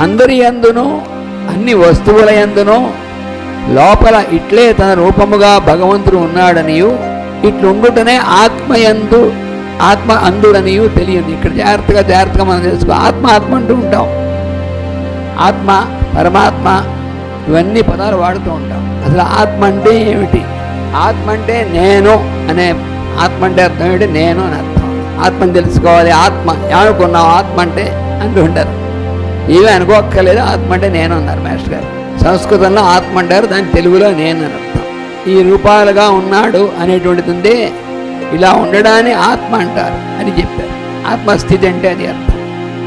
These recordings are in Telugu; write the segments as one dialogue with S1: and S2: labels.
S1: అందరి యందును అన్ని వస్తువుల ఎందును లోపల ఇట్లే తన రూపముగా భగవంతుడు ఉన్నాడనియు ఇట్లుండుటనే ఆత్మయందు ఆత్మ అందుడనియు తెలియదు. ఇక్కడ జాగ్రత్తగా జాగ్రత్తగా మనం తెలుసుకో ఆత్మ ఆత్మ అంటూ ఉంటాం. ఆత్మ పరమాత్మ ఇవన్నీ పదాలు వాడుతూ ఉంటాం. అసలు ఆత్మ అంటే ఏమిటి? ఆత్మ అంటే నేను అనే ఆత్మ అంటే అర్థం ఏమిటి? నేను అని అర్థం. ఆత్మని తెలుసుకోవాలి ఆత్మ. ఏమనుకున్నావు? ఆత్మ అంటే అంటూ ఉంటారు. ఏమీ అనుకోక్కర్లేదు ఆత్మ అంటే నేను అన్నారు మాస్టర్ గారు. సంస్కృతంలో ఆత్మ అంటారు దాని తెలుగులో నేను అని అర్థం ఈ రూపాలుగా ఉన్నాడు అనేటువంటిది ఉంది ఇలా ఉండడాన్ని ఆత్మ అంటారు అని చెప్పారు ఆత్మస్థితి అంటే అది అర్థం.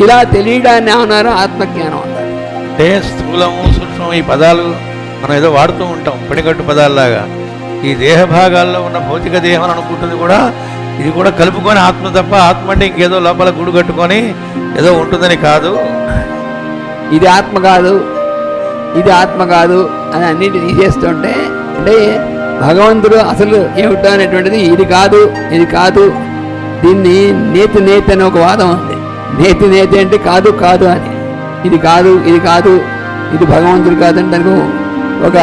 S1: ఇలా తెలియడాన్ని ఏమన్నారు? ఆత్మజ్ఞానం అన్నారు
S2: అంటే స్థూలము సూక్ష్మం ఈ పదాలు మనం ఏదో వాడుతూ ఉంటాం పడికట్టు పదాల్లాగా. ఈ దేహ భాగాల్లో ఉన్న భౌతిక దేహం అనుకుంటుంది కూడా ఇది కూడా కలుపుకొని ఆత్మ తప్ప ఆత్మ అంటే ఇంకేదో లోపల గుడి కట్టుకొని ఏదో ఉంటుందని కాదు.
S1: ఇది ఆత్మ కాదు ఇది ఆత్మ కాదు అని అన్నిటి తీసేస్తుంటే అంటే భగవంతుడు అసలు ఏమిటో అనేటువంటిది ఇది కాదు ఇది కాదు. దీన్ని నేతి నేతి అనే ఒక వాదం ఉంది. నేతి నేతి అంటే కాదు కాదు అని. ఇది కాదు ఇది కాదు ఇది భగవంతుడు కాదని దానికి ఒక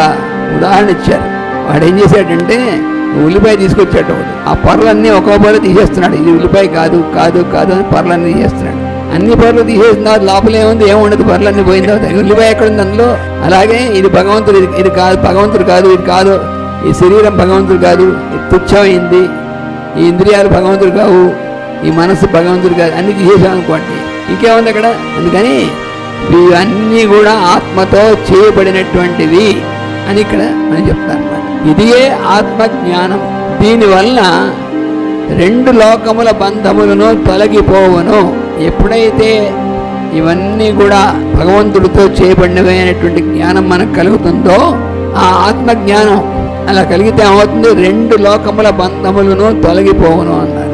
S1: ఉదాహరణ ఇచ్చారు. వాడు ఏం చేశాడంటే ఉల్లిపాయ తీసుకొచ్చాడు ఆ పొరలన్నీ ఒక్కో పొర తీసేస్తున్నాడు. ఇది ఉల్లిపాయ కాదు కాదు కాదు అని పొరలన్నీ తీసేస్తున్నాడు. అన్ని పొరలు తీసేసిన తర్వాత లోపల ఏముంది ఏముండదు పొరలన్నీ పోయిన తర్వాత ఉల్లిపాయ ఎక్కడ ఉంది అందులో? అలాగే ఇది భగవంతుడు ఇది ఇది కాదు భగవంతుడు కాదు ఇది కాదు ఈ శరీరం భగవంతుడు కాదు ఇది తుచ్చమైంది ఈ ఇంద్రియాలు భగవంతుడు కావు ఈ మనసు భగవంతుడు కాదు అన్ని తీసేసాం అనుకోండి. ఇంకేముంది అక్కడ? అందుకని ఇవన్నీ కూడా ఆత్మతో చేయబడినటువంటివి అని ఇక్కడ మనం చెప్తాను ఇదియే ఆత్మజ్ఞానం. దీనివల్ల రెండు లోకముల బంధములను తొలగిపోవును. ఎప్పుడైతే ఇవన్నీ కూడా భగవంతుడితో చేయబడినవి అనేటువంటి జ్ఞానం మనకు కలుగుతుందో ఆ ఆత్మజ్ఞానం అలా కలిగితే ఏమవుతుంది? రెండు లోకముల బంధములను తొలగిపోవును అన్నారు.